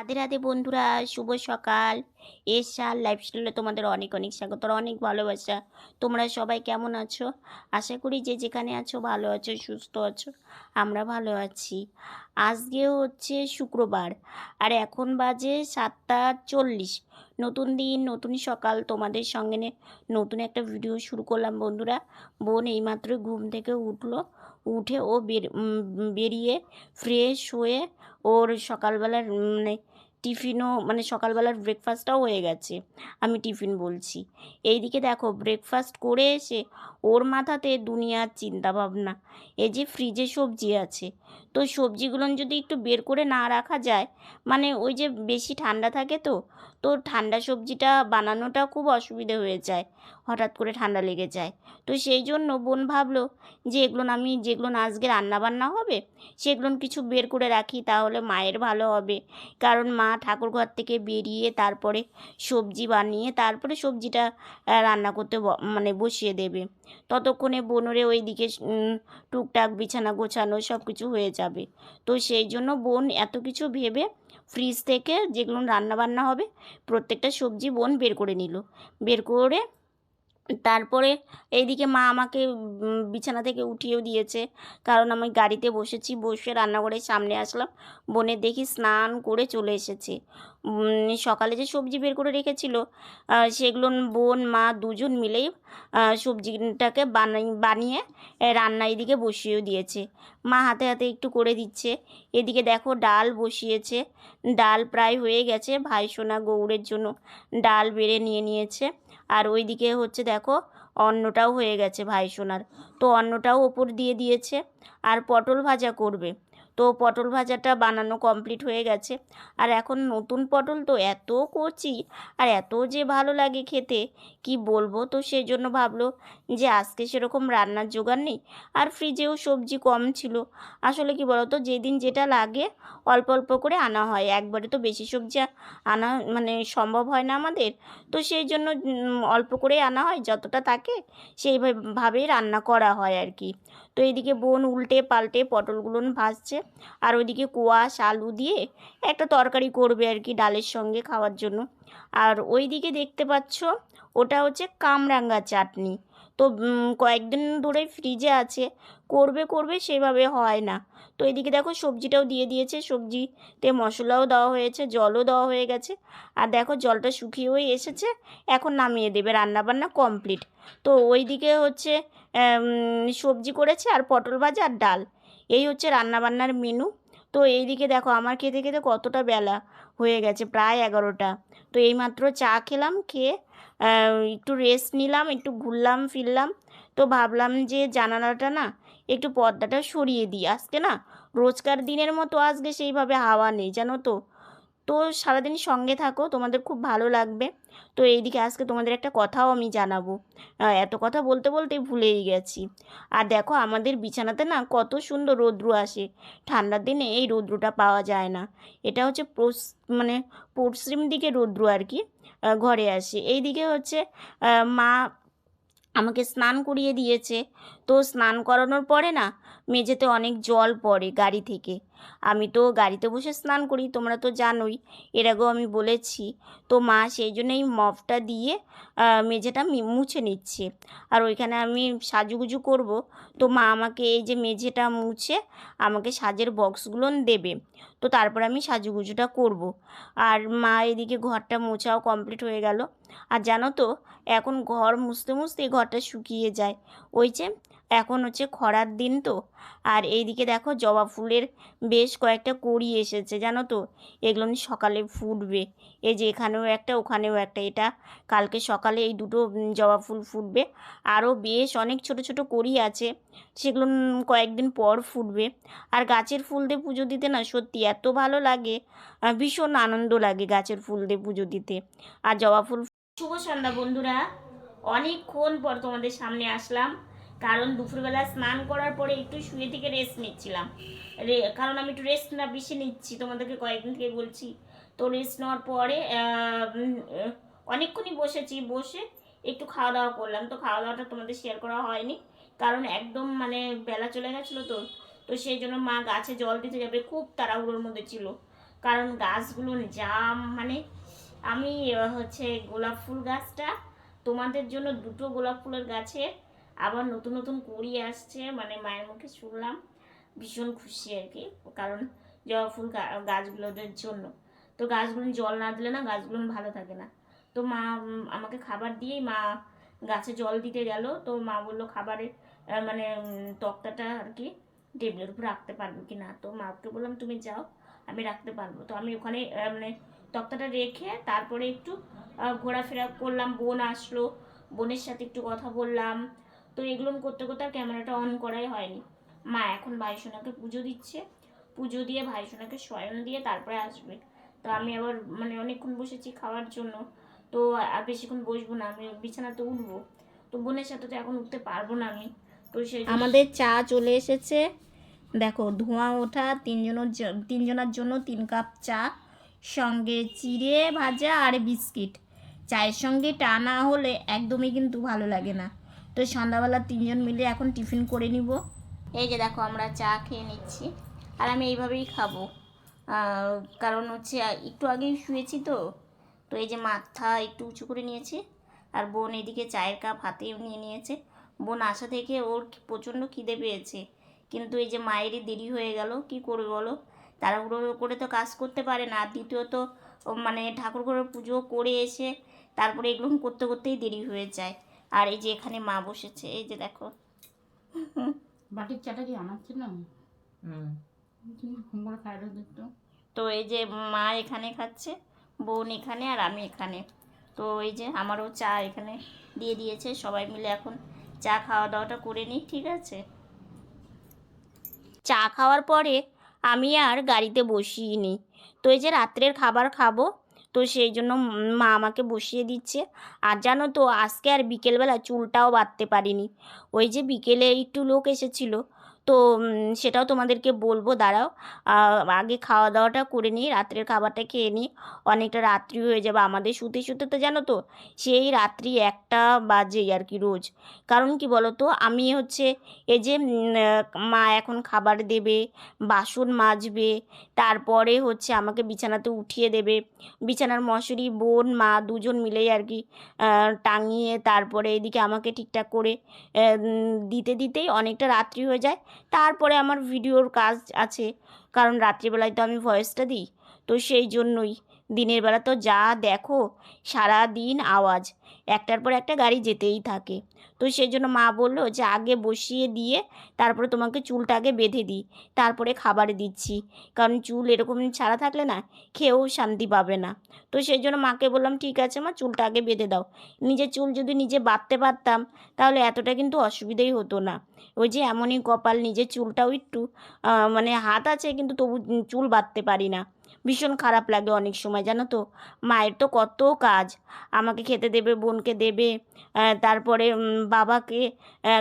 রাধে রাধে বন্ধুরা, শুভ সকাল। এসার লাইফস্টাইলে তোমাদের অনেক অনেক স্বাগত অনেক ভালোবাসা। তোমরা সবাই কেমন আছো? আশা করি যে যেখানে আছো ভালো আছো, সুস্থ আছো, আমরা ভালো আছি। আজকে হচ্ছে শুক্রবার, আর এখন বাজে সাতটা চল্লিশ। নতুন দিন, নতুন সকাল, তোমাদের সঙ্গে নতুন একটা ভিডিও শুরু করলাম বন্ধুরা। বোন এইমাত্র ঘুম থেকে উঠল, উঠে ও বের বেরিয়ে ফ্রেশ হয়ে ওর সকালবেলার মানে টিফিনও মানে সকালবেলার ব্রেকফাস্টটাও হয়ে গেছে, আমি টিফিন বলছি। এইদিকে দেখো ব্রেকফাস্ট করে এসে ওর মাথাতে দুনিয়ার চিন্তা ভাবনা এই যে ফ্রিজে সবজি আছে। তো সবজিগুলো যদি একটু বের করে না রাখা যায় মানে ওই যে বেশি ঠান্ডা থাকে তো তো ঠান্ডা সবজিটা বানানোটা খুব অসুবিধে হয়ে যায়, হঠাৎ করে ঠান্ডা লেগে যায়। তো সেই জন্য বোন ভাবলো যে এগুলো আমি যেগুলো আজকে রান্না বান্না হবে, সেগুলো কিছু বের করে রাখি, তাহলে মায়ের ভালো হবে। কারণ মা ঠাকুর ঘর থেকে বেরিয়ে তারপরে সবজি বানিয়ে তারপরে সবজিটা রান্না করতে মানে বসিয়ে দেবে। ততক্ষণে বোনরে ওই দিকে টুকটাক বিছানা গোছানো সব কিছু হয়ে যাবে। তো সেই জন্য বোন এত কিছু ভেবে ফ্রিজ থেকে যেগুলো রান্না বান্না হবে, প্রত্যেকটা সবজি বোন বের করে নিল। বের করে তারপরে এইদিকে মা আমাকে বিছানা থেকে উঠিয়েও দিয়েছে। কারণ আমি গাড়িতে বসেছি, বসে রান্নাঘরের সামনে আসলাম। বোনের দেখি স্নান করে চলে এসেছে। সকালে যে সবজি বের করে রেখেছিল সেগুলো বোন, মা দুজন মিলেই সবজিটাকে বানাই, বানিয়ে রান্না এদিকে বসিয়েও দিয়েছে। মা হাতে হাতে একটু করে দিচ্ছে। এদিকে দেখো ডাল বসিয়েছে। ডাল প্রায় হয়ে গেছে ভাই সোনা গৌড়ের জন্য। ডাল বেড়ে নিয়ে নিয়েছে। আর ওইদিকে হচ্ছে দেখো অন্নটাও হয়ে গেছে ভাই সোনার। তো অন্নটাও ওপর দিয়ে দিয়েছে। আর পটল ভাজা করবে। তো পটল ভাজাটা বানানো কমপ্লিট হয়ে গেছে। আর এখন নতুন পটল তো এত কচি আর এত যে ভালো লাগে খেতে, কি বলব? তো সেই জন্য ভাবলো যে আজকে সেরকম রান্নার জোগাড় নেই, আর ফ্রিজেও সবজি কম ছিল। আসলে কি বলতো? যেদিন যেটা লাগে, অল্প অল্প করে আনা হয়। একবারে তো বেশি সবজি আনা মানে সম্ভব হয় না আমাদের। তো সেই জন্য অল্প করে আনা হয়, যতটা থাকে সেইভাবেই রান্না করা হয় আর কি। তো এদিকে বোন উল্টে পাল্টে পটলগুলো ভাজছে। আর ওইদিকে কোয়াশ আলু দিয়ে একটা তরকারি করবে আর কি ডালের সঙ্গে খাওয়ার জন্য। আর ওই দিকে দেখতে পাচ্ছ, ওটা হচ্ছে কামরাঙ্গা চাটনি। তো কয়েকদিন ধরে ফ্রিজে আছে, করবে করবে সেভাবে হয় না। তো এদিকে দেখো সবজিটাও দিয়ে দিয়েছে, সবজিতে মশলাও দেওয়া হয়েছে, জলও দেওয়া হয়ে গেছে। আর দেখো জলটা শুকিয়েও এসেছে, এখন নামিয়ে দেবে, রান্নাবান্না কমপ্লিট তো ওইদিকে হচ্ছে সবজি করেছে আর পটল ভাজা আর ডাল। এই হচ্ছে রান্নাবান্নার মেনু তো এইদিকে দেখো, আমার খেতে খেতে কতটা বেলা হয়ে গেছে, প্রায় এগারোটা। তো এইমাত্র চা খেলাম, খেয়ে একটু রেস্ট নিলাম, একটু ঘুরলাম, ফিরলাম। তো ভাবলাম যে জানালাটা না একটু পর্দাটা সরিয়ে দিই। আজকে না রোজকার দিনের মতো আজকে সেইভাবে হাওয়া নেই, জানো তো? তো সারাদিন সঙ্গে থাকো, তোমাদের খুব ভালো লাগবে। তো এইদিকে আজকে তোমাদের একটা কথাও আমি জানাব। এত কথা বলতে বলতে ভুলেই গেছি। আর দেখো আমাদের বিছানাতে না কত সুন্দর রৌদ্র আসে। ঠান্ডার দিনে এই রৌদ্রটা পাওয়া যায় না। এটা হচ্ছে মানে পশ্চিম দিকে রৌদ্র আর কি ঘরে আসে। এইদিকে হচ্ছে মা আমাকে স্নান করিয়ে দিয়েছে। তো স্নান করানোর পরে না মেঝেতে অনেক জল পড়ে গাড়ি থেকে। আমি তো গাড়িতে বসে স্নান করি, তোমরা তো জানোই। এর আগেও আমি বলেছি, তো মা সেই জন্য এই মপটা দিয়ে মেঝেটা মুছে নিচ্ছে। আর ওইখানে আমি সাজুগুজু করব। তো মা আমাকে এই যে মেঝেটা মুছে, আমাকে সাজের বক্সগুলো দেবে। তো তারপর আমি সাজুগুজুটা করব। আর মা এদিকে ঘরটা মোছাও কমপ্লিট হয়ে গেল। আর জানো তো, এখন ঘর মুছতে মুছতে ঘরটা শুকিয়ে যায়। ওই যে এখন হচ্ছে খরার দিন তো। আর এইদিকে দেখো জবা ফুলের বেশ কয়েকটা কড়ি এসেছে, জানো তো? এগুলো সকালে ফুটবে। এই যে এখানেও একটা, ওখানেও একটা। এটা কালকে সকালে এই দুটো জবা ফুল ফুটবে। আরও বেশ অনেক ছোট ছোট কড়ি আছে, সেগুলো কয়েকদিন পর ফুটবে। আর গাছের ফুল দিয়ে পুজো দিতে না সত্যি এত ভালো লাগে ভীষণ আনন্দ লাগে গাছের ফুল দিয়ে পুজো দিতে। আর জবা ফুল শুভ সন্ধ্যা বন্ধুরা। অনেকক্ষণ পর তোমাদের সামনে আসলাম। কারণ দুপুরবেলা স্নান করার পরে একটু শুয়ে থেকে রেস্ট নিচ্ছিলাম। রে- কারণ আমি একটু রেস্ট না, বেশি নিচ্ছি। তোমাদেরকে কয়েকদিন থেকে বলছি। তো রেস্ট নেওয়ার পরে অনেকক্ষণই বসেছি। বসে একটু খাওয়া দাওয়া করলাম। তো খাওয়া দাওয়াটা তোমাদের শেয়ার করা হয়নি। কারণ একদম মানে বেলা চলে গেছিল তো। তো সেই জন্য মা গাছে জল দিতে যাবে। খুব তাড়াহুড়োর মধ্যে ছিল। কারণ গাছগুলো জাম। মানে আমি হচ্ছে গোলাপ ফুল গাছটা তোমাদের জন্য দুটো গোলাপ ফুলের গাছে আবার নতুন নতুন কুড়ি আসছে মানে মায়ের মুখে শুনলাম ভীষণ খুশি আর কি কারণ জবা ফুল গাছগুলোদের জন্য। তো গাছগুলো জল না দিলে না গাছগুলো ভালো থাকে না। তো মা আমাকে খাবার দিয়েই মা গাছে জল দিতে গেল তো মা বলল খাবারের আহ, মানে তক্তাটা আর কি টেবিলের উপর রাখতে পারব কি না? তো মাকে বললাম তুমি যাও আমি রাখতে পারব। তো আমি ওখানে মানে তক্তাটা রেখে তারপরে একটু ঘোরাফেরা করলাম বোন আসলো বোনের সাথে একটু কথা বললাম তো এগুলো করতে করতে আর ক্যামেরাটা অন করাই হয়নি। মা এখন ভাইসোনাকে পুজো দিচ্ছে। পুজো দিয়ে ভাইসোনাকে শয়ন দিয়ে তারপরে আসবে। তো আমি আবার মানে অনেকক্ষণ বসেছি খাওয়ার জন্য। তো আর বেশিক্ষণ বসবো না, আমি বিছানাতে উঠবো। তো বোনের সাথে তো এখন উঠতে পারব না আমি। তো সেই আমাদের চা চলে এসেছে। দেখো ধোঁয়া ওঠা, তিনজনের তিনজনের জন্য তিন কাপ চা, সঙ্গে চিড়ে ভাজা আর বিস্কিট। চায়ের সঙ্গে টা না হলে একদমই কিন্তু ভালো লাগে না। তো সন্ধ্যাবেলা তিনজন মিলে এখন টিফিন করে নিব। এই যে দেখো আমরা চা খেয়ে নিচ্ছি। আর আমি এইভাবেই খাব। কারণ হচ্ছে, একটু আগেই শুয়েছি তো। তো এই যে মাথা একটু উঁচু করে নিয়েছি। আর বোন এদিকে চায়ের কাপ হাতে নিয়ে নিয়েছে। বোন আসা থেকে ওর প্রচণ্ড খিদে পেয়েছে। কিন্তু এই যে মায়েরই দেরি হয়ে গেল, কি করবে বলো? তাড়াহুড়ো করে তো কাজ করতে পারে না। আর দ্বিতীয়ত মানে ঠাকুর ঘরের পুজো করে এসে তারপরে এগুলো করতে করতেই দেরি হয়ে যায়। আর এই যে এখানে মা বসেছে এই যে দেখো। বাটির চাটা কি আমার ছিল তো এই যে মা এখানে খাচ্ছে বোন এখানে আর আমি এখানে। তো এই যে আমারও চা এখানে দিয়ে দিয়েছে সবাই মিলে এখন চা খাওয়া দাওয়াটা করে নিই ঠিক আছে? চা খাওয়ার পরে আমি আর গাড়িতে বসিয়ে নিই তো এই যে রাত্রের খাবার খাব তো সেই জন্য মা আমাকে বসিয়ে দিচ্ছে। আর জানো তো, আজকে আর বিকেলবেলা চুলটাও বাঁধতে পারিনি। ওই যে বিকেলে একটু লোক এসেছিল। তো সেটাও তোমাদেরকে বলব, দাঁড়াও। আগে খাওয়া দাওয়াটা করে নিই, রাত্রের খাবারটা খেয়ে নিই। অনেকটা রাত্রি হয়ে যাবে, আমাদের শুতে শুতে তো জানো তো, সেই রাত্রি একটা বাজে আর কি রোজ। কারণ কি বলো তো আমি হচ্ছে এই যে মা এখন খাবার দেবে, বাসন মাজবে, তারপরে হচ্ছে আমাকে বিছানাতে উঠিয়ে দেবে। বিছানার মশারি, বোন, মা দুজন মিলেই আর কি টাঙিয়ে তারপরে এদিকে আমাকে ঠিকঠাক করে দিতে দিতেই অনেকটা রাত্রি হয়ে যায়। তারপরে আমার ভিডিওর কাজ আছে। কারণ রাত্রিবেলায় তো আমি ভয়েসটা দিই। তো সেই জন্যই দিনের বেলা তো যা দেখো সারা দিন আওয়াজ। একটার পর একটা গাড়ি যেতেই থাকে। তো সেই জন্য মা বলল, যে আগে বসিয়ে দিয়ে তারপরে তোমাকে চুলটা আগে বেঁধে দিই, তারপরে খাবার দিচ্ছি। কারণ চুল এরকম ছাড়া থাকলে না, খেয়েও শান্তি পাবে না। তো সেই জন্য মাকে বললাম, ঠিক আছে মা, চুলটা আগে বেঁধে দাও। নিজের চুল যদি নিজে বাঁধতে পারতাম, তাহলে এতটা কিন্তু অসুবিধাই হতো না। ওই যে এমনই কপাল, নিজের চুলটাও একটু মানে হাত আছে, কিন্তু তবু চুল বাঁধতে পারি না। ভীষণ খারাপ লাগে অনেক সময়, জানো তো? মায়ের তো কত কাজ। আমাকে খেতে দেবে, বোনকে দেবে তারপরে বাবাকে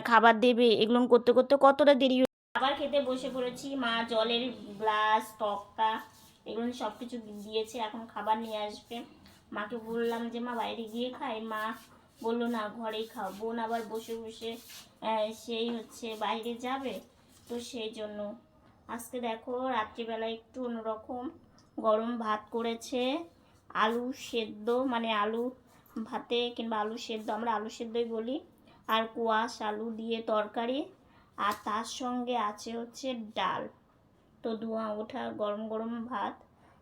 খাবার দেবে, এগুলো করতে করতে কতটা দেরি খাবার খেতে বসে পড়েছি, মা জলের গ্লাস তক্তা এগুলো সব কিছু দিয়েছে, এখন খাবার নিয়ে আসবে। মাকে বললাম যে, মা, বাইরে গিয়ে খাই। মা বলল, না, ঘরেই খাও। বোন আবার বসে বসে সেই হচ্ছে বাইরে যাবে। তো সেই জন্য। আজকে দেখো, রাত্রিবেলা একটু অন্যরকম। গরম ভাত করেছে আলু সেদ্ধ মানে আলু ভাতে কিংবা আলু সেদ্ধ আমরা আলু সেদ্ধই বলি। আর কোয়াশ আলু দিয়ে তরকারি। আর তার সঙ্গে আছে হচ্ছে ডাল। তো ধোঁয়া ওঠা গরম গরম ভাত।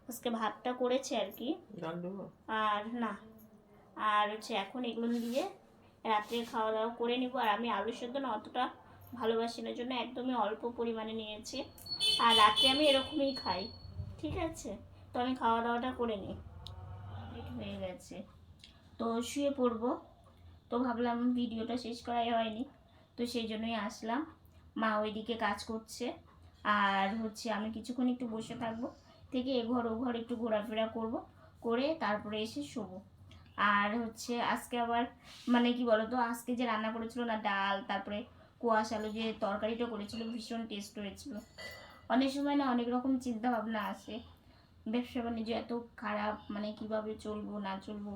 আজকে ভাতটা করেছে আর কি। আর না আর হচ্ছে এখন এগুলো দিয়ে রাত্রে খাওয়া দাওয়া করে নিব। আর আমি আলু সেদ্ধ না অতটা ভালোবাসি না জন্য একদমই অল্প পরিমাণে নিয়েছি। আর রাত্রে আমি এরকমই খাই। ঠিক আছে, তো আমি খাওয়া দাওয়াটা করে নিই। হয়ে গেছে। তো শুয়ে পড়ব। তো ভাবলাম ভিডিওটা শেষ করাই হয়নি। তো সেই জন্যই আসলাম। মা ওইদিকে কাজ করছে। আর হচ্ছে আমি কিছুক্ষণ একটু বসে থাকব। থেকে এ ঘর ও ঘর একটু ঘোরাফেরা করব। করে তারপরে এসে শোবো। আর হচ্ছে আজকে আবার মানে কি বলতো, আজকে যে রান্না করেছিল না, ডাল, তারপরে কুয়াশ আলু যে তরকারিটা করেছিল, ভীষণ টেস্ট হয়েছিল। অনেক সময় না অনেক রকম চিন্তা ভাবনা আসে। ব্যবসা বাণিজ্য এত খারাপ মানে কীভাবে চলবো না চলবো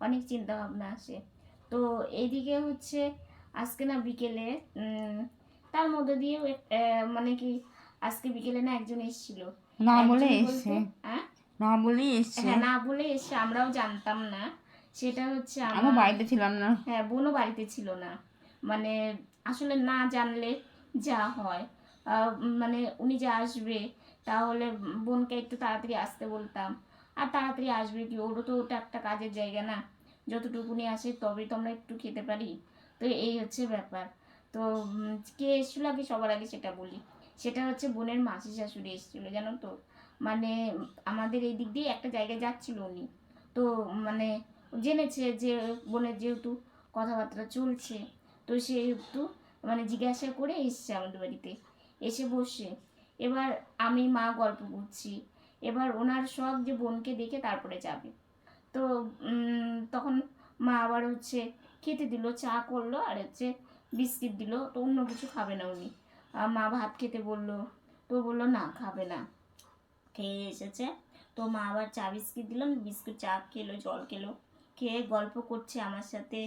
অনেক চিন্তা ভাবনা আসে। তো এইদিকে হচ্ছে আজকে না বিকেলে তার মধ্যে আহ, মানে কি আজকে বিকেলে না একজন এসেছিল। না বলে এসছে হ্যাঁ না বলেই এসছে হ্যাঁ না বলে এসে আমরাও জানতাম না। সেটা হচ্ছে আমরা বাড়িতে ছিলাম না। হ্যাঁ বোনও বাড়িতে ছিল না। মানে আসলে না জানলে যা হয়। মানে উনি যে আসবে, তাহলে বোনকে একটু তাড়াতাড়ি আসতে বলতাম। আর তাড়াতাড়ি আসবে কি? ওরও তো ওটা একটা কাজের জায়গা না। যতটুকুনি আসে তবেই তো আমরা একটু খেতে পারি। তো এই হচ্ছে ব্যাপার। তো কে এসেছিল আগে সবার আগে সেটা বলি। সেটা হচ্ছে বোনের মাসি শাশুড়ি এসেছিল, জানো তো? মানে আমাদের এই দিক দিয়ে একটা জায়গায় যাচ্ছিল উনি। তো মানে জেনেছে যে, বোনের যেহেতু কথাবার্তা চলছে, তো সেহেতু মানে জিজ্ঞাসা করে এসছে আমাদের বাড়িতে। এসে বসে। এবার আমি মা গল্প করছি এবার ওনার সব যে বোনকে দেখে তারপরে যাবে। তো তখন মা আবার হচ্ছে খেতে দিল, চা করল আর হচ্ছে বিস্কিট দিল। তো অন্য কিছু খাবে না উনি। মা ভাত খেতে বলল, তো বলল, না, খাবে না। খেয়ে এসেছে। তো মা আবার চা বিস্কিট দিলাম বিস্কুট চা খেলো, জল খেলো। খেয়ে গল্প করছে আমার সাথে।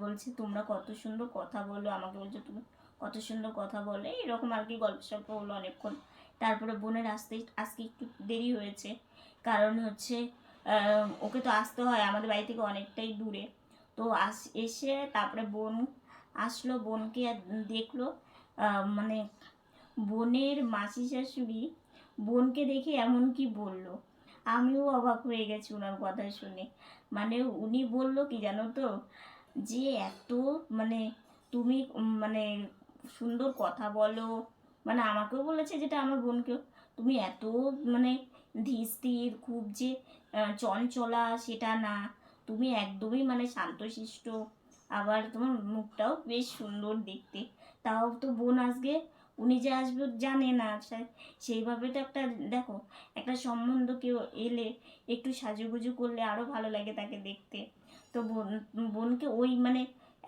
বলছে, তোমরা কত সুন্দর কথা বলো। আমাকে বলছো তুমি কত সুন্দর কথা বলে, এরকম আর কি গল্প সল্প হলো অনেকক্ষণ। তারপরে বোনের আসতে, আজকে একটু দেরি হয়েছে। কারণ হচ্ছে ওকে তো আসতে হয়, আমাদের বাড়ি থেকে অনেকটাই দূরে। তো আস, এসে তারপরে বোন আসলো, বোনকে দেখল মানে বোনের মাসি শাশুড়ি বোনকে দেখে এমন কি বলল। আমিও অবাক হয়ে গেছি ওনার কথা শুনে। মানে উনি বলল কি জানো তো, যে এত মানে তুমি মানে সুন্দর কথা বলো। মানে আমাকেও বলেছে যেটা আমার বোনকেও। তুমি এত মানে ধীর খুব যে চঞ্চলা, সেটা না। তুমি একদমই মানে শান্তশিষ্ট। আবার তোমার মুখটাও বেশ সুন্দর দেখতে। তাও তো বোন আজকে, উনি যে আসবে জানে না। সেইভাবে তো একটা, দেখো, একটা সম্বন্ধ কেউ এলে একটু সাজুগুজু করলে আরও ভালো লাগে তাকে দেখতে। তো বোন, বোনকে ওই মানে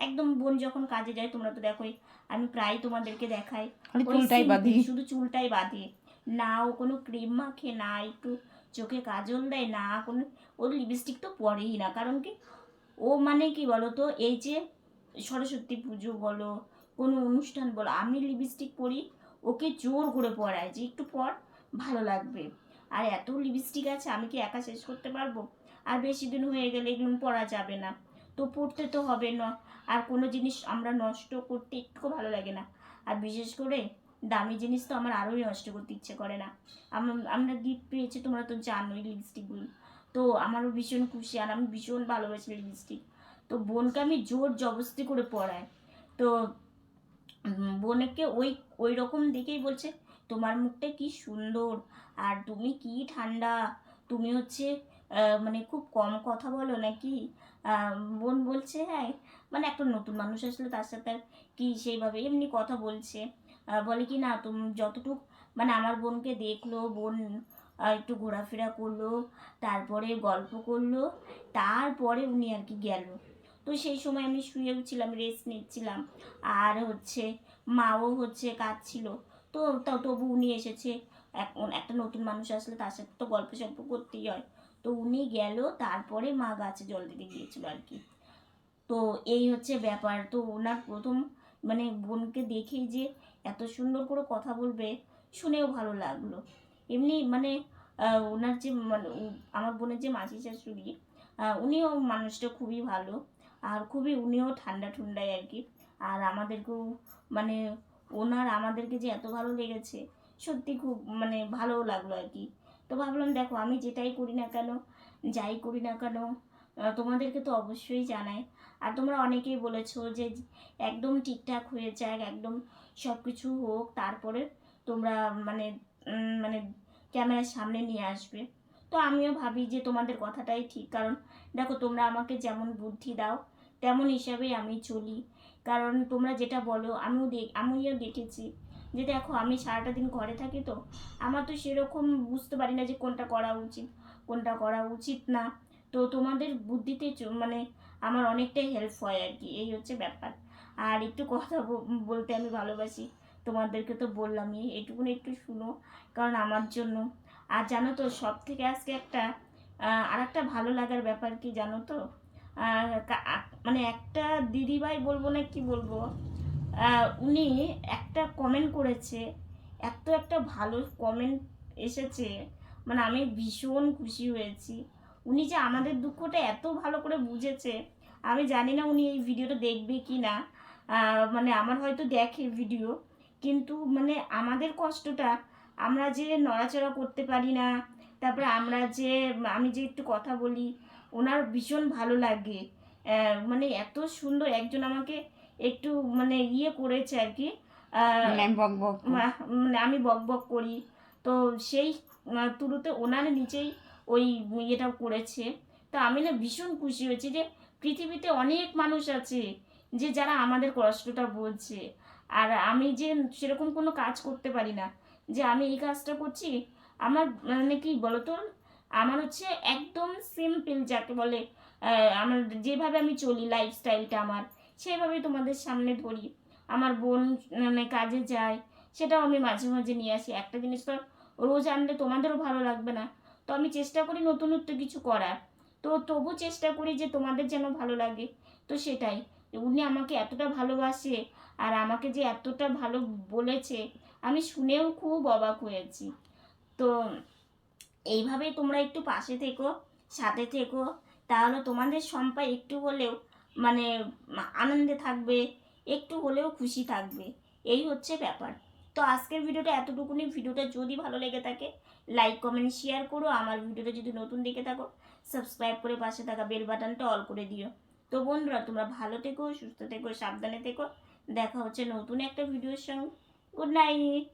একদম বোন যখন কাজে যায় তোমরা তো দেখোই আমি প্রায় তোমাদেরকে দেখাই। চুলটাই বাঁধি। শুধু চুলটাই বাঁধে। না ও কোনো ক্রিম মাখে না একটু চোখে কাজল দেয় না কোনো ওর লিপস্টিক তো পরেই না। কারণ কি ও মানে কি বলো তো এই যে সরস্বতী পুজো বলো কোনো অনুষ্ঠান বলো আমি লিপস্টিক পরি ওকে জোর করে পরায় যে একটু পর ভালো লাগবে। আর এত লিপস্টিক আছে আমি কি একা শেষ করতে পারব? আর বেশি দিন হয়ে গেলে এগুলো পরা যাবে না। তো পড়তে তো হবে না। আর কোনো জিনিস আমরা নষ্ট করতে একটু ভালো লাগে না। আর বিশেষ করে দামি জিনিস তো আমার আরোই নষ্ট করতে ইচ্ছে করে না। আম- আমরা গিফট পেয়েছি, তোমরা তো জানোই লিপস্টিকগুলো তো আমারও ভীষণ খুশি আর আমি ভীষণ ভালোবাসি লিপস্টিক তো বোনকে আমি জোর জবস্তি করে পড়াই তো বোনকে ওই ওই রকম দেখেই বলছে, তোমার মুখটা কি সুন্দর। আর তুমি কি ঠান্ডা। তুমি হচ্ছে মানে খুব কম কথা বলো নাকি? বোন বলছে হ্যাঁ মানে একটা নতুন মানুষ আসলে তার সাথে আর কি সেইভাবে এমনি কথা বলছে। বলে কি, না, তুমি যতটুক মানে আমার বোনকে দেখল, বোন একটু ঘোরাফেরা করল, তারপরে গল্প করল, তারপরে উনি আর কি গেল। তো সেই সময় আমি শুয়েও ছিলাম রেস্ট নিচ্ছিলাম। আর হচ্ছে মাও হচ্ছে কাজ ছিল তো, তবু উনি এসেছে, এখন একটা নতুন মানুষ আসলে তার সাথে তো গল্প সল্প করতেই হয়। তো উনি গেল, তারপরে মা গাছে জল দিতে গিয়েছিল আর কি। তো এই হচ্ছে ব্যাপার। তো ওনার প্রথম মানে বোনকে দেখেই যে এত সুন্দর করে কথা বলবে, শুনেও ভালো লাগল। এমনি মানে ওনার যে মানে আমার বোনের যে মাসি শাশুড়ি উনিও মানুষটা খুবই ভালো। আর খুবই উনিও ঠান্ডা ঠান্ডায় আর কি। আর আমাদেরকেও মানে ওনার আমাদেরকে যে এত ভালো লেগেছে, সত্যি খুব মানে ভালোও লাগল আর কি। তো ভাবলাম দেখো, আমি যেটাই করি না কেন, যাই করি না কেন তোমাদেরকে তো অবশ্যই জানাই। আর তোমরা অনেকেই বলেছ যে একদম ঠিকঠাক হয়ে যাক, একদম সব কিছু হোক, তারপরে তোমরা মানে মানে ক্যামেরার সামনে নিয়ে আসবে। তো আমিও ভাবি যে তোমাদের কথাটাই ঠিক, কারণ দেখো, তোমরা আমাকে যেমন বুদ্ধি দাও, তেমন হিসাবেই আমি চলি। কারণ তোমরা যেটা বলো, আমিও দেখ আমিও দেখেছি যে দেখো, আমি সারাটা দিন ঘরে থাকি তো, আমার তো সেরকম বুঝতে পারি না যে কোনটা করা উচিত, কোনটা করা উচিত না। তো তোমাদের বুদ্ধিতে মানে আমার অনেকটাই হেল্প হয় আর কি, এই হচ্ছে ব্যাপার। আর একটু কথা বলতে আমি ভালোবাসি, তোমাদেরকে তো বললামই, এটুকুনি একটু শুনো, কারণ আমার জন্য। আর জানো তো সব থেকে আজকে একটা আর একটা ভালো লাগার ব্যাপার কি জানো তো? মানে একটা দিদিভাই বলব না কি বলব? উনি একটা কমেন্ট করেছে, এত একটা ভালো কমেন্ট এসেছে মানে আমি ভীষণ খুশি হয়েছি। উনি যে আমাদের দুঃখটা এত ভালো করে বুঝেছে, আমি জানি না উনি এই ভিডিওটা দেখবে কি না মানে আমার হয়তো দেখে ভিডিও কিন্তু মানে আমাদের কষ্টটা, আমরা যে নড়াচড়া করতে পারি না, তারপরে আমরা যে, আমি যে একটু কথা বলি, ওনার ভীষণ ভালো লাগে। মানে এত সুন্দর একজন আমাকে একটু মানে ইয়ে করেছে আর কি মানে মানে আমি বক বক করি। তো সেই তুলুতে ওনার নিচেই ওই ইয়েটা করেছে। তো আমি না ভীষণ খুশি হয়েছি যে পৃথিবীতে অনেক মানুষ আছে যে যারা আমাদের কষ্টটা বলছে। আর আমি যে সেরকম কোনো কাজ করতে পারি না যে আমি এই কাজটা করছি আমার মানে কি বলতো আমার হচ্ছে একদম সিম্পল যাকে বলে আমার যেভাবে আমি চলি লাইফস্টাইলটা আমার সেভাবেই তোমাদের সামনে ধরি। আমার বোন মানে কাজে যায়, সেটাও আমি মাঝে মাঝে নিয়ে আসি। একটা জিনিস তো রোজ আনলে তোমাদেরও ভালো লাগবে না। তো আমি চেষ্টা করি নতুনত্ব কিছু করার। তো তবু চেষ্টা করি যে তোমাদের যেন ভালো লাগে। তো সেটাই উনি আমাকে এতটা ভালোবাসে আর আমাকে যে এতটা ভালো বলেছে, আমি শুনেও খুব অবাক হয়েছি। তো এইভাবেই তোমরা একটু পাশে থেকো, সাথে থেকো। তাহলে তোমাদের সম্পায় একটু হলেও মানে আনন্দে থাকবে, একটু হলেও খুশি থাকবে। এই হচ্ছে ব্যাপার। তো আজকের ভিডিওটা এতটুকুনি। ভিডিওটা যদি ভালো লেগে থাকে লাইক কমেন্ট শেয়ার করো। আমার ভিডিওটা যদি নতুন দেখে থাকো সাবস্ক্রাইব করে পাশে থাকা বেল বাটনটা অল করে দিও। তো বন্ধুরা, তোমরা ভালো থেকো, সুস্থ থেকো, সাবধানে থেকো। দেখা হচ্ছে নতুন একটা ভিডিওর সঙ্গে। Good night